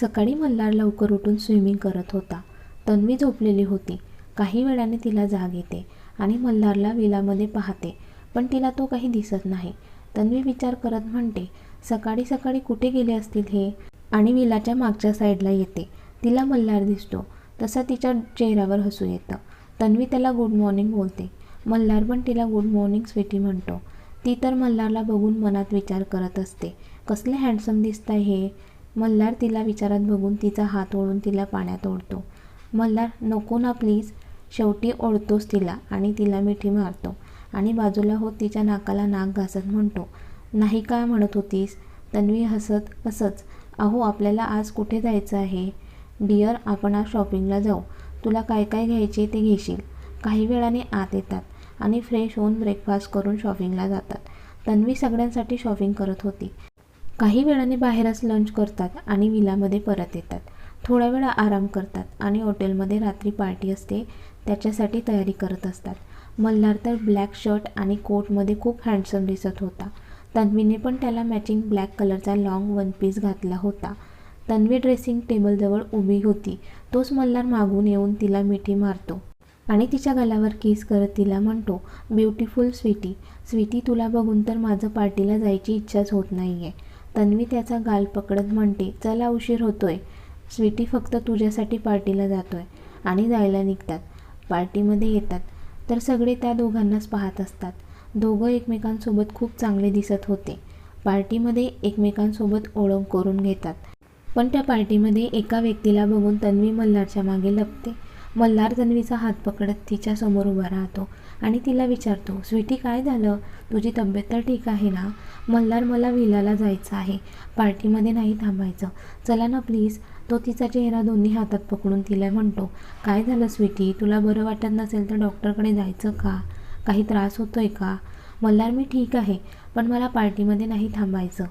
सकाळी मल्हार लवकर उठून स्विमिंग करत होता. तन्वी झोपलेली होती. काही वेळाने तिला जाग येते आणि मल्हारला विलामध्ये पाहते पण तिला तो काही दिसत नाही. तन्वी विचार करत म्हणते सकाळी सकाळी कुठे गेले असतील हे? आणि विलाच्या मागच्या साईडला येते. तिला मल्हार दिसतो. तसा तिच्या चेहऱ्यावर हसू येतं. तन्वी त्याला गुड मॉर्निंग बोलते. मल्हार पण तिला गुड मॉर्निंग स्वीटी म्हणतो. ती तर मल्हारला बघून मनात विचार करत असते. कसले हँडसम दिसताय हे? मल्हार तिला विचारात बघून तिचा हात ओढून तिला पाण्यात ओढतो. मल्हार नको ना प्लीज शेवटी ओढतोच तिला आणि तिला मिठी मारतो आणि बाजूला होत तिच्या नाकाला नाक घासत म्हणतो नाही काय म्हणत होतीस? तन्वी हसत असंच अहो आपल्याला आज कुठे जायचं आहे? डिअर आपण आज शॉपिंगला जाऊ. तुला काय काय घ्यायचे ते घेशील. काही वेळाने आत येतात आणि फ्रेश होऊन ब्रेकफास्ट करून शॉपिंगला जातात. तन्वी सगळ्यांसाठी शॉपिंग करत होती. काही वेळाने बाहेरच लंच करतात आणि विलामध्ये परत येतात. थोडा वेळा आराम करतात आणि हॉटेलमध्ये रात्री पार्टी असते त्याच्यासाठी तयारी करत असतात. मल्हार तर ब्लॅक शर्ट आणि कोटमध्ये खूप हँडसम दिसत होता. तन्वीने पण त्याला मॅचिंग ब्लॅक कलरचा लाँग वन पीस घातला होता. तन्वी ड्रेसिंग टेबलजवळ उभी होती. तोच मल्हार मागून येऊन तिला मिठी मारतो आणि तिच्या गालावर किस करत तिला म्हणतो ब्युटिफुल स्वीटी स्वीटी तुला बघून तर माझं पार्टीला जायची इच्छाच होत नाही आहे तन्वी त्याचा गाल पकडत म्हणते चला उशीर होतोय. स्वीटी फक्त तुझ्यासाठी पार्टीला जातोय आणि जायला निघतात. पार्टीमध्ये येतात. तर सगळे त्या दोघांनाच पाहत असतात. दोघं एकमेकांसोबत खूप चांगले दिसत होते. पार्टीमध्ये एकमेकांसोबत ओळख करून घेतात. पण त्या पार्टीमध्ये एका व्यक्तीला बघून तन्वी मल्हारच्या मागे लपते. मल्हार तन्वीचा हात पकडत तिच्यासमोर उभा राहतो. आणि तिला विचारतो स्वीटी काय झालं? तुझी तब्येत तर ठीक आहे ना? मल्हार मला विलाला जायचं आहे. पार्टीमध्ये नाही थांबायचं. चला ना प्लीज तो तिचा चेहरा दोन्ही हातात पकडून तिला म्हणतो काय झालं स्वीटी? तुला बरं वाटत नसेल तर डॉक्टरकडे जायचं का? काही त्रास होतोय का? मल्हार मी ठीक आहे पण मला पार्टीमध्ये नाही थांबायचं.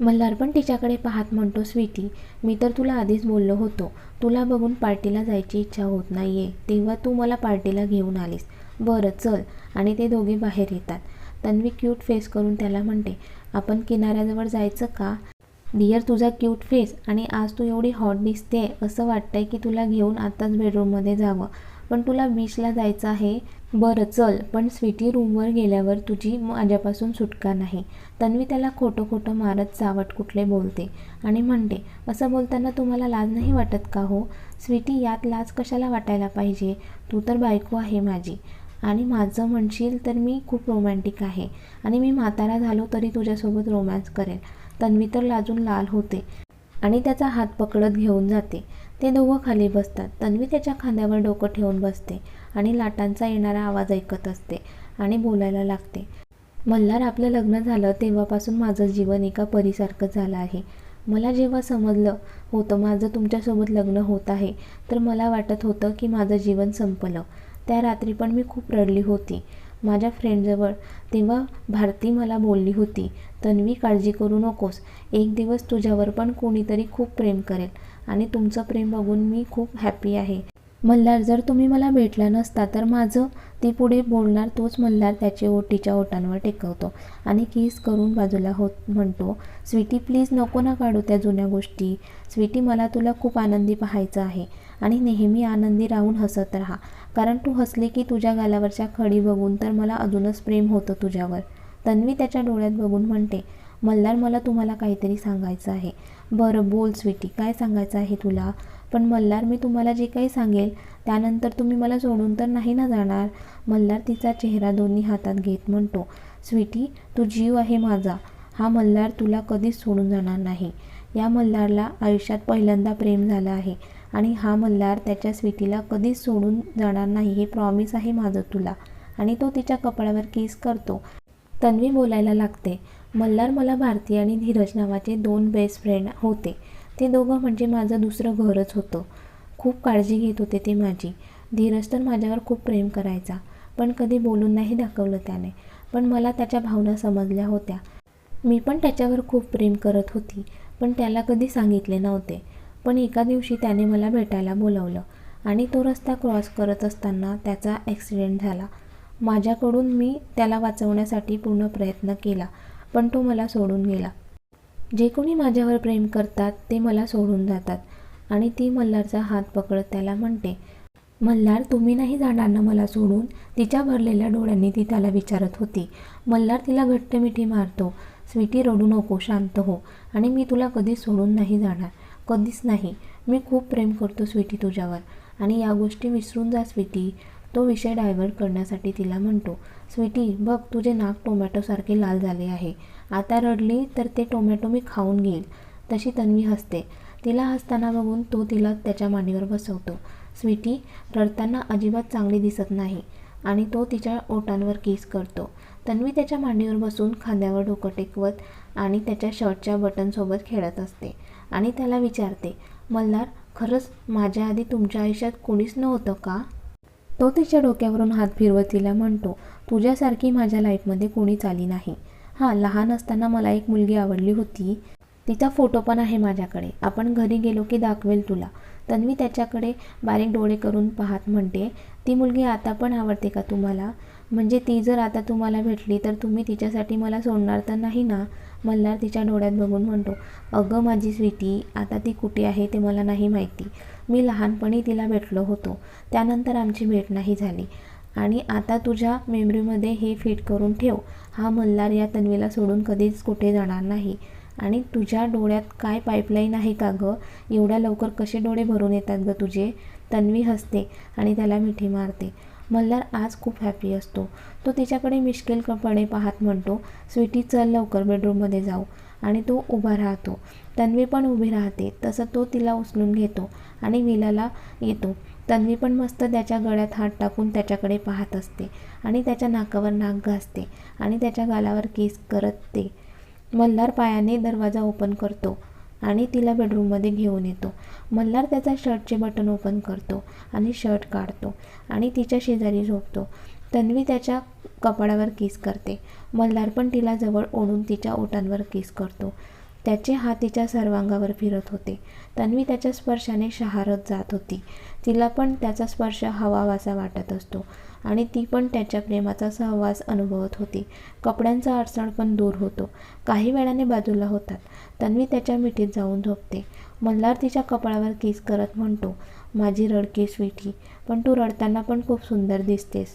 मल्हार पण तिच्याकडे पाहत म्हणतो स्वीटी मी तर तुला आधीच बोललो होतो. तुला बघून पार्टीला जायची इच्छा होत नाही आहे तेव्हा तू मला पार्टीला घेऊन आलीस. बरं चल. आणि ते दोघे बाहेर येतात. तन्वी क्यूट फेस करून त्याला म्हणते आपण किनाऱ्याजवळ जायचं का? डिअर तुझा क्यूट फेस आणि आज तू एवढी हॉट दिसते. असं वाटतंय की तुला घेऊन आत्ताच बेडरूममध्ये जावं. पण तुला बीचला जायचं आहे. बरं चल. पण स्वीटी रूमवर गेल्यावर तुझी माझ्यापासून सुटका नाही. तन्वी त्याला खोटं खोटं मारत चावट कुठले बोलते आणि म्हणते असं बोलताना तुम्हाला लाज नाही वाटत का हो? स्वीटी यात लाज कशाला वाटायला पाहिजे? तू तर बायको आहे माझी. आणि माझं म्हणशील तर मी खूप रोमॅन्टिक आहे. आणि मी म्हातारा झालो तरी तुझ्यासोबत रोमॅन्स करेन तन्वी तर लाजून लाल होते. आणि त्याचा हात पकडत घेऊन जाते. ते दोघं खाली बसतात. तन्वी त्याच्या खांद्यावर डोकं ठेवून बसते. आणि लाटांचा येणारा आवाज ऐकत असते आणि बोलायला लागते. मल्हार आपलं लग्न झालं तेव्हापासून माझं जीवन एका परीसारखं झालं आहे. मला जेव्हा समजलं होतं माझं तुमच्यासोबत लग्न होत आहे तर मला वाटत होतं की माझं जीवन संपलं. त्या रात्री पण मी खूप रडली होती. माझ्या फ्रेंडजवळ तेव्हा भारती मला बोलली होती तन्वी काळजी करू नकोस. एक दिवस तुझ्यावर पण कोणीतरी खूप प्रेम करेल आणि तुमचं प्रेम बघून मी खूप हॅपी आहे. मल्हार जर तुम्ही मला भेटला नसता तर माझं ती पुढे बोलणार तोच मल्हार त्याचे ओटीच्या ओटांवर ओठांवर टेकवतो आणि किस करून बाजूला होत म्हणतो स्वीटी प्लीज नको ना काढू त्या जुन्या गोष्टी. स्वीटी मला तुला खूप आनंदी पाहायचं आहे आणि नेहमी आनंदी राहून हसत राहा. कारण तू हसली की तुझ्या गालावरच्या खडी बघून तर मला अजूनच प्रेम होतं तुझ्यावर. तन्वी त्याच्या डोळ्यात बघून म्हणते मल्हार मला तुम्हाला काहीतरी सांगायचं आहे. बरं बोल स्वीटी काय सांगायचं आहे तुला? पण मल्हार मी तुम्हाला जे काही सांगेल त्यानंतर तुम्ही मला सोडून तर नाही ना जाणार? मल्हार तिचा चेहरा दोन्ही हातात घेत म्हणतो स्वीटी तू जीव आहे माझा. हा मल्हार तुला कधीच सोडून जाणार नाही. या मल्हारला आयुष्यात पहिल्यांदा प्रेम झालं आहे. आणि हा मल्हार त्याच्या स्वीटीला कधीच सोडून जाणार नाही हे प्रॉमिस आहे माझं तुला. आणि तो तिच्या कपाळावर किस करतो. तन्वी बोलायला लागते. मल्हार मला भारती आणि धीरज नावाचे दोन बेस्ट फ्रेंड होते. ते दोघं म्हणजे माझं दुसरं घरच होतं. खूप काळजी घेत होते ते माझी. धीरज तर माझ्यावर खूप प्रेम करायचा पण कधी बोलून नाही दाखवलं त्याने. पण मला त्याच्या भावना समजल्या होत्या. मी पण त्याच्यावर खूप प्रेम करत होती पण त्याला कधी सांगितले नव्हते. पण एका दिवशी त्याने मला भेटायला बोलवलं आणि तो रस्ता क्रॉस करत असताना त्याचा ॲक्सिडेंट झाला. माझ्याकडून मी त्याला वाचवण्यासाठी पूर्ण प्रयत्न केला पण तो मला सोडून गेला. जे कोणी माझ्यावर प्रेम करतात ते मला सोडून जातात आणि ती मल्हारचा हात पकडत त्याला म्हणते मल्हार तुम्ही नाही जाणार ना मला सोडून? तिच्या भरलेल्या डोळ्यांनी ती त्याला विचारत होती. मल्हार तिला घट्ट मिठी मारतो. स्वीटी रडू नको शांत हो आणि मी तुला कधीच सोडून नाही जाणार. कधीच नाही. मी खूप प्रेम करतो स्वीटी तुझ्यावर. आणि या गोष्टी विसरून जा स्वीटी. तो विषय डायव्हर्ट करण्यासाठी तिला म्हणतो स्वीटी बघ तुझे नाक टोमॅटोसारखे लाल झाले आहे. आता रडली तर ते टोमॅटो मी खाऊन घेईल. तशी तन्वी हसते. तिला हसताना बघून तो तिला त्याच्या मांडीवर बसवतो. स्वीटी रडताना अजिबात चांगली दिसत नाही. आणि तो तिच्या ओटांवर किस करतो. तन्वी त्याच्या मांडीवर बसून खांद्यावर डोकं टेकवत आणि त्याच्या शर्टच्या बटनसोबत खेळत असते. आणि त्याला विचारते मल्हार खरंच माझ्या आधी तुमच्या आयुष्यात कोणीच नव्हतं का? तो तिच्या डोक्यावरून हात फिरवत तिला म्हणतो तुझ्यासारखी माझ्या लाईफमध्ये कोणीच आली नाही. हां लहान असताना मला एक मुलगी आवडली होती. तिचा फोटो पण आहे माझ्याकडे. आपण घरी गेलो की दाखवेल तुला. तन्वी त्याच्याकडे बारीक डोळे करून पाहत म्हणते ती मुलगी आता पण आवडते का तुम्हाला? म्हणजे ती जर आता तुम्हाला भेटली तर तुम्ही तिच्यासाठी मला सोडणार तर नाही ना? मल्हार तिच्या डोळ्यात बघून म्हणतो अगं माझी स्वीटी आता ती कुठे आहे ते मला नाही माहिती. मी लहानपणी तिला भेटलो होतो. त्यानंतर आमची भेट नाही झाली. आणि आता तुझ्या मेमरीमध्ये हे फिट करून ठेव. हा मल्हार या तन्वीला सोडून कधीच कुठे जाणार नाही. आणि तुझ्या डोळ्यात काय पाईपलाईन आहे का गं? एवढ्या लवकर कसे डोळे भरून येतात गं तुझे? तन्वी हसते आणि त्याला मिठी मारते. मल्हार आज खूप हॅपी असतो. तो तिच्याकडे मिश्किलपणे पाहत म्हणतो स्वीटी चल लवकर बेडरूममध्ये जाऊ. आणि तो उभा राहतो. तन्वी पण उभी राहते. तसं तो तिला उचलून घेतो आणि विलाला येतो. तन्वी पण मस्त त्याच्या गळ्यात हात टाकून त्याच्याकडे पाहत असते आणि त्याच्या नाकावर नाक घासते आणि त्याच्या गालावर केस करत ते. मल्हार पायाने दरवाजा ओपन करतो आणि तिला बेडरूममध्ये घेऊन येतो. मल्हार त्याचा शर्टचे बटन ओपन करतो आणि शर्ट काढतो आणि तिच्या शेजारी झोपतो. तन्वी त्याच्या कपाळावर किस करते. मल्हार पण तिला जवळ ओढून तिच्या ओठांवर किस करतो. त्याचे हात तिच्या सर्वांगावर फिरत होते. तन्वी त्याच्या स्पर्शाने शहारत जात होती. तिला पण त्याचा स्पर्श हवावासा वाटत असतो आणि ती पण त्याच्या प्रेमाचा सहवास अनुभवत होती. कपड्यांचा अडचण पण दूर होतो. काही वेळाने बाजूला होतात. तन्वी त्याच्या मिठीत जाऊन झोपते. मल्हार तिच्या कपाळावर किस करत म्हणतो माझी रडकी स्वीटी पण तू रडताना पण खूप सुंदर दिसतेस.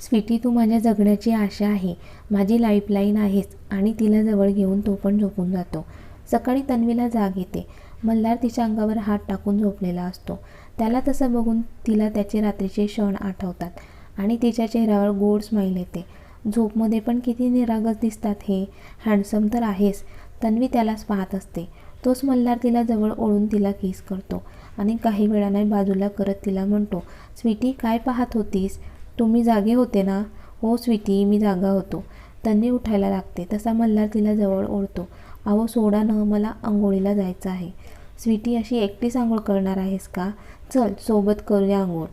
स्वीटी तू माझ्या जगण्याची आशा आहे. माझी लाईफलाईन आहेस आणि तिला जवळ घेऊन तो पण झोपून जातो. सकाळी तन्वीला जाग येते. मल्हार तिच्या अंगावर हात टाकून झोपलेला असतो. त्याला तसं बघून तिला त्याचे रात्रीचे क्षण आठवतात आणि तिच्या चेहऱ्यावर गोड स्माईल येते. झोपमध्ये पण किती निरागस दिसतात हे? हँडसम तर आहेस. तन्वी त्यालाच पाहत असते. तोच मल्हार तिला जवळ ओढून तिला किस करतो आणि काही वेळाने बाजूला करत तिला म्हणतो स्वीटी काय पाहत होतीस? तुम्ही जागे होते ना? हो स्वीटी मी जागा होतो. तन्वी उठायला लागते. तसा मल्हार तिला जवळ ओढतो. अहो सोडा न मला आंघोळीला जायचं आहे. स्वीटी अशी एकटीच आंघोळ करणार आहेस का? चल सोबत करूया आंघोळ.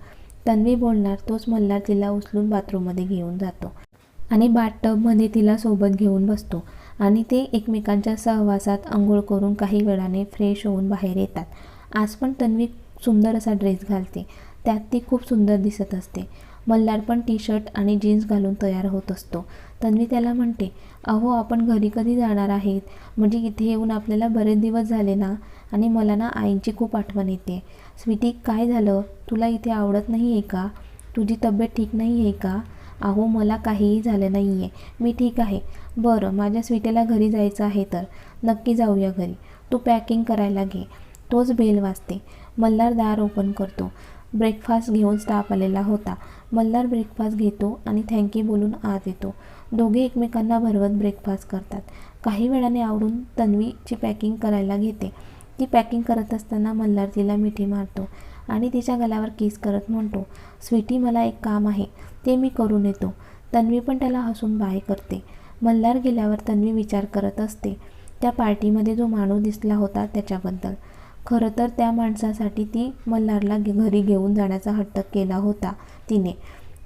तन्वी बोलणार. तोच मल्हार तिला उचलून बाथरूममध्ये घेऊन जातो आणि बाथटबमध्ये तिला सोबत घेऊन बसतो. आणि ते एकमेकांच्या सहवासात आंघोळ करून काही वेळाने फ्रेश होऊन बाहेर येतात. आज पण तन्वी सुंदर असा ड्रेस घालते. त्यात ती खूप सुंदर दिसत असते. मल्हार पण टी शर्ट आणि जीन्स घालून तयार होत असतो. तन्वी त्याला म्हणते अहो आपण घरी कधी जाणार आहेत? म्हणजे इथे येऊन आपल्याला बरेच दिवस झाले ना? आणि मला ना आईंची खूप आठवण येते. स्वीटी काय झालं? तुला इथे आवडत नाही आहे का? तुझी तब्येत ठीक नाही आहे का? अहो मला काहीही झालं नाही आहे मी ठीक आहे. बरं माझ्या स्वीटेला घरी जायचं आहे तर. नक्की जाऊया घरी. तू पॅकिंग करायला घे. तोच बेल वाजते. मल्हार दार ओपन करतो. ब्रेकफास्ट घेऊन स्टाफ आलेला होता. मल्हार ब्रेकफास्ट घेतो आणि थँक्यू बोलून आत येतो. दोघे एकमेकांना भरवत ब्रेकफास्ट करतात. काही वेळाने आवडून तन्वीची पॅकिंग करायला घेते. ती पॅकिंग करत असताना मल्हार तिला मिठी मारतो. आणि तिच्या गल्यावर किस करत म्हणतो स्वीटी मला एक काम आहे ते मी करून येतो. तन्वी पण त्याला हसून बाय करते. मल्हार गेल्यावर तन्वी विचार करत असते त्या पार्टीमध्ये जो माणूस दिसला होता त्याच्याबद्दल. खरं तर त्या माणसासाठी ती मल्हारला घे- घरी घेऊन जाण्याचा हट्ट केला होता तिने.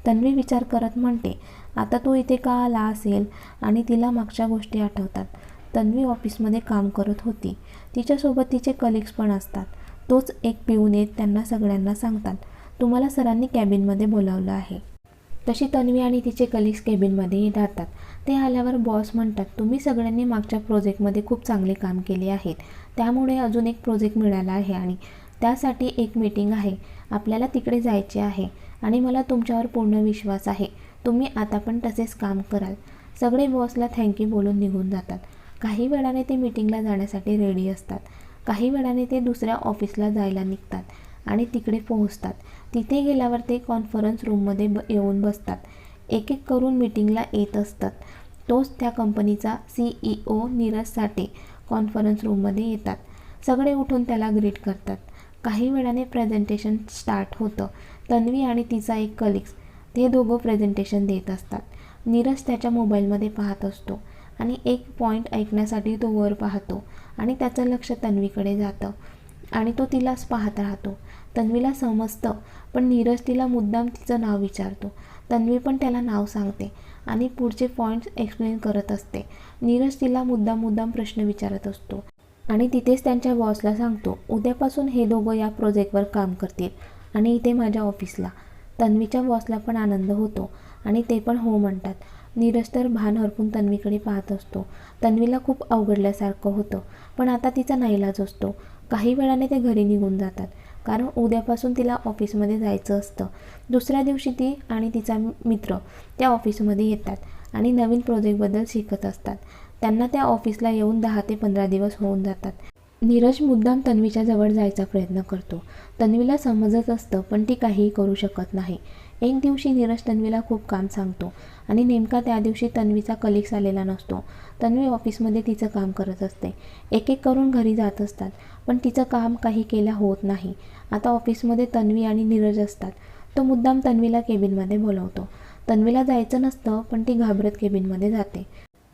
तन्वी विचार करत म्हणते आता तो इथे का आला असेल? आणि तिला मागच्या गोष्टी आठवतात. तन्वी ऑफिसमध्ये काम करत होती. तिच्यासोबत तिचे कलिग्स पण असतात. तोच एक पिऊन येत त्यांना सगळ्यांना सांगतात. तुम्हाला सरांनी कॅबिनमध्ये बोलावलं आहे. तशी तन्वी आणि तिचे कलिग्स केबिनमध्ये जातात ते आल्यावर बॉस म्हणतात तुम्ही सगळ्यांनी मागच्या प्रोजेक्टमध्ये खूप चांगले काम केले आहेत. त्यामुळे अजून एक प्रोजेक्ट मिळाला आहे आणि त्यासाठी एक मीटिंग आहे. आपल्याला तिकडे जायचे आहे आणि मला तुमच्यावर पूर्ण विश्वास आहे. तुम्ही आता पण तसेच काम कराल. सगळे बॉसला थँक्यू बोलून निघून जातात. काही वेळाने ते मीटिंगला जाण्यासाठी रेडी असतात. काही वेळाने ते दुसऱ्या ऑफिसला जायला निघतात आणि तिकडे पोहोचतात. तिथे गेल्यावर ते कॉन्फरन्स रूममध्ये ब येऊन बसतात. एक एक करून मीटिंगला येत असतात. तोच त्या कंपनीचा C E O Neeraj Sathe conference रूममध्ये येतात. सगळे उठून त्याला ग्रीट करतात. काही वेळाने प्रेझेंटेशन स्टार्ट होतं. तन्वी आणि तिचा एक कलिग्स ते दोघं प्रेझेंटेशन देत असतात. नीरज त्याच्या मोबाईलमध्ये पाहत असतो. आणि एक पॉईंट ऐकण्यासाठी तो वर पाहतो आणि त्याचं लक्ष तन्वीकडे जातं. आणि तो तिलाच पाहत राहतो. तन्वीला समजतं पण नीरज तिला मुद्दाम तिचं नाव विचारतो. तन्वी पण त्याला नाव सांगते आणि पुढचे पॉईंट्स एक्सप्लेन करत असते. नीरज तिला मुद्दाम मुद्दाम प्रश्न विचारत असतो आणि तिथेच त्यांच्या बॉसला सांगतो उद्यापासून हे दोघं या प्रोजेक्टवर काम करतील आणि इथे माझ्या ऑफिसला तन्वीच्या बॉसला पण आनंद होतो आणि ते पण हो म्हणतात. नीरज तर भान हरपून तन्वीकडे पाहत असतो. तन्वीला खूप अवघडल्यासारखं होतं पण आता तिचा नाईलाज असतो. काही वेळाने ते घरी निघून जातात कारण उद्यापासून तिला ऑफिसमध्ये जायचं असतं. दुसऱ्या दिवशी ती आणि तिचा मित्र त्या ऑफिसमध्ये येतात आणि नवीन प्रोजेक्टबद्दल शिकत असतात. त्यांना त्या ऑफिसला येऊन दहा ते पंधरा दिवस होऊन जातात. नीरज मुद्दाम तन्वीच्या जवळ जायचा प्रयत्न करतो. तन्वीला समजत असतं पण ती काहीही करू शकत नाही. एक दिवशी नीरज तन्वीला खूप काम सांगतो आणि नेमका त्या दिवशी तन्वीचा कलिक्स आलेला नसतो. तन्वी ऑफिसमध्ये तिचं काम करत असते. एक एक करून घरी जात असतात पण तिचं काम काही केलं होत नाही. आता ऑफिसमध्ये तन्वी आणि नीरज असतात. तो मुद्दाम तन्वीला केबिनमध्ये बोलवतो. तन्वीला जायचं नसतं पण ती घाबरत केबिनमध्ये जाते.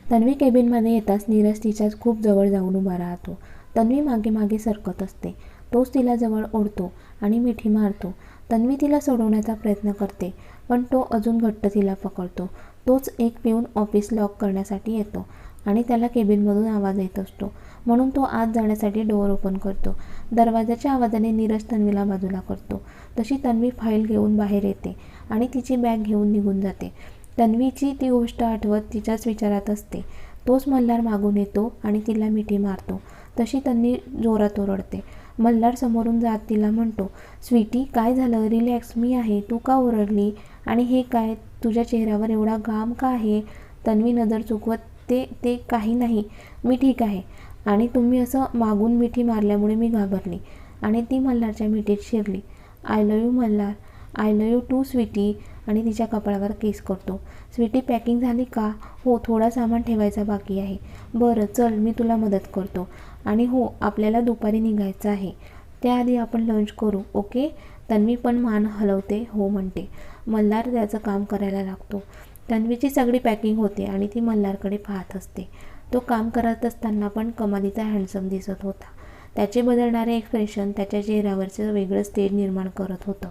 तन्वी केबिनमध्ये येताच नीरज तिच्याच खूप जवळ जाऊन उभा राहतो. तन्वी मागे मागे सरकत असते. तोच तिला जवळ ओढतो आणि मिठी मारतो. तन्वी तिला सोडवण्याचा प्रयत्न करते पण तो अजून घट्ट तिला पकडतो. तोच एक पिऊन ऑफिस लॉक करण्यासाठी येतो आणि त्याला केबिनमधून आवाज येत असतो. म्हणून तो आत जाण्यासाठी डोअर ओपन करतो. दरवाजाच्या आवाजाने नीरज तन्वीला बाजूला करतो. तशी तन्वी फाईल घेऊन बाहेर येते आणि तिची बॅग घेऊन निघून जाते. तन्वीची ती गोष्ट आठवत तिच्याच विचारात असते. तोच मल्हार मागून येतो आणि तिला मिठी मारतो. तशी त्यांनी जोरात ओरडते. मल्हार समोरून जात तिला म्हणतो स्वीटी काय झालं? रिलॅक्स मी आहे. तू का ओरडली? आणि हे काय? तुझ्या चेहऱ्यावर एवढा घाम का आहे तन्वी नजर चुकवत ते ते काही नाही. मी ठीक आहे. आणि तुम्ही असं मागून मिठी मारल्यामुळे मी घाबरली. आणि ती मल्हारच्या मिठीत शिरली. I love you Malhar. I love you too sweetie. आणि तिच्या कपाळावर केस करतो. स्वीटी पॅकिंग झाली का? हो थोडा सामान ठेवायचा बाकी आहे. बरं चल मी तुला मदत करतो. आणि हो आपल्याला दुपारी निघायचं आहे. त्याआधी आपण लंच करू ओके तन्वी पण मान हलवते हो म्हणते. मल्हार त्याचं काम करायला लागतो. तन्वीची सगळी पॅकिंग होते आणि ती मल्हारकडे पाहत असते. तो काम करत असताना पण कमालीचा हँडसम दिसत होता. त्याचे बदलणारे एक्सप्रेशन त्याच्या चेहऱ्यावरचं वेगळं स्टेज निर्माण करत होतं.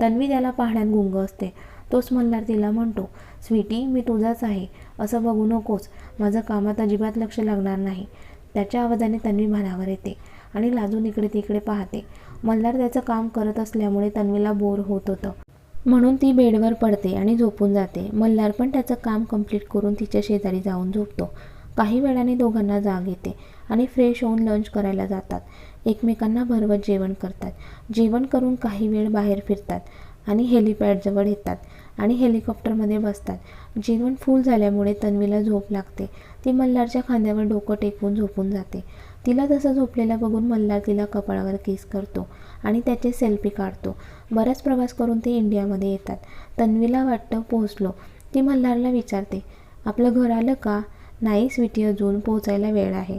तन्वी त्याला पाहण्यात गुंग असते. तोच मल्हार तिला म्हणतो स्वीटी मी तुझाच आहे. असं बघू नकोस. माझं कामात अजिबात लक्ष लागणार नाही. त्याच्या आवाजाने तन्वी भानावर येते आणि लाजून इकडे तिकडे पाहते. मल्हार त्याचं काम करत असल्यामुळे तन्वीला बोर होत होतं. म्हणून ती बेडवर पडते आणि झोपून जाते. मल्हार पण त्याचं काम कंप्लीट करून तिच्या शेजारी जाऊन झोपतो. काही वेळाने दोघांना जाग येते आणि फ्रेश होऊन लंच करायला जातात. एकमेकांना भरवत जेवण करतात. जेवण करून काही वेळ बाहेर फिरतात आणि हेलिपॅडजवळ येतात. आणि हेलिकॉप्टरमध्ये बसतात. जेवण फुल झाल्यामुळे तन्वीला झोप लागते. ती मल्हारच्या खांद्यावर डोकं टेकवून झोपून जाते. तिला तसं झोपलेला बघून मल्हार तिला कपाळावर केस करतो आणि त्याचे सेल्फी काढतो. बराच प्रवास करून ते इंडियामध्ये येतात. तन्वीला वाटतं पोहोचलो. ती मल्हारला विचारते आपलं घर आलं का? नाही स्वीटी अजून पोहोचायला वेळ आहे.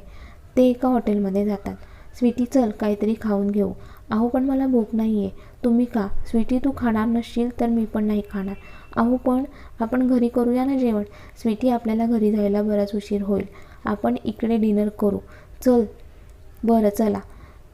ते एका हॉटेलमध्ये जातात. स्वीटी चल काहीतरी खाऊन घेऊ. अहो पण मला भूक नाही आहे तुम्ही का स्वीटी तू खाणार नसशील तर मी पण नाही खाणार. अहो पण आपण घरी करूया ना जेवण? स्वीटी आपल्याला घरी जायला बराच उशीर होईल. आपण इकडे डिनर करू. चल. बरं चला.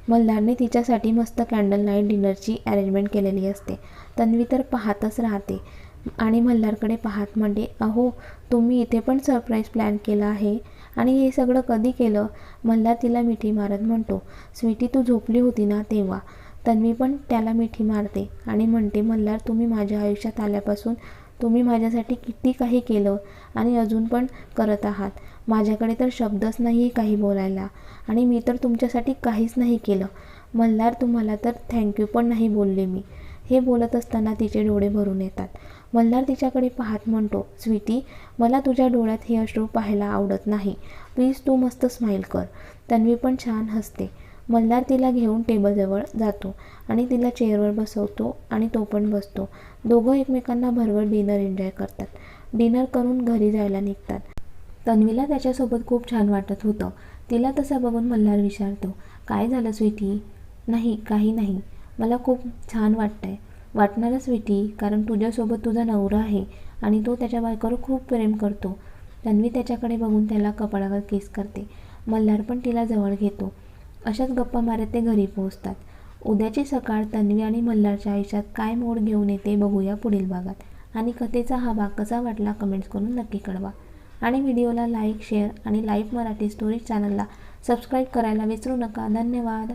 मल्हारने तिच्यासाठी मस्त कॅन्डल नाईट डिनरची अरेंजमेंट केलेली असते. तन्वी तर पाहतच राहते. आणि मल्हारकडे पाहत म्हणते अहो तुम्ही इथे पण सरप्राईज प्लॅन केला आहे? आणि हे सगळं कधी केलं? मल्हार तिला मिठी मारत म्हणतो. स्वीटी तू झोपली होती ना तेव्हा? तन्वी पण त्याला मिठी मारते. आणि म्हणते मल्हार तुम्ही माझ्या आयुष्यात आल्यापासून तुम्ही माझ्यासाठी किती काही केलं आणि अजून पण करत आहात. माझ्याकडे तर शब्दच नाही आहे काही बोलायला आणि मी तर तुमच्यासाठी काहीच नाही केलं. मल्हार तुम्हाला तर थँक्यू पण नाही बोलले मी. हे बोलत असताना तिचे डोळे भरून येतात. मल्हार तिच्याकडे पाहत म्हणतो स्वीटी मला तुझ्या डोळ्यात हे अश्रू पाहायला आवडत नाही. प्लीज तू मस्त स्माईल कर. तन्वी पण छान हसते. मल्हार तिला घेऊन टेबलजवळ जातो आणि तिला चेअरवर बसवतो आणि तो पण बसतो. दोघं एकमेकांना भरभर डिनर एन्जॉय करतात. डिनर करून घरी जायला निघतात. तन्वीला त्याच्यासोबत खूप छान वाटत होतं. तिला तसं बघून मल्हार विचारतो काय झालं स्वीटी? नाही काही नाही. मला खूप छान वाटतंय. वाटणारच स्वीटी कारण तुझ्यासोबत तुझा नवरा आहे आणि तो त्याच्या बायकोवर खूप प्रेम करतो. तन्वी त्याच्याकडे बघून त्याला कपाळावर किस करते. मल्हार पण तिला जवळ घेतो. अशाच गप्पा मारत ते घरी पोहोचतात. उद्याची सकाळ तन्वी आणि मल्हारच्या आयुष्यात काय मोड घेऊन येते बघूया पुढील भागात. आणि कथेचा हा भाग कसा वाटला कमेंट्स करून नक्की कळवा. आणि व्हिडिओला लाईक शेअर आणि लाईव्ह मराठी स्टोरीज चॅनलला सबस्क्राईब करायला विसरू नका. धन्यवाद.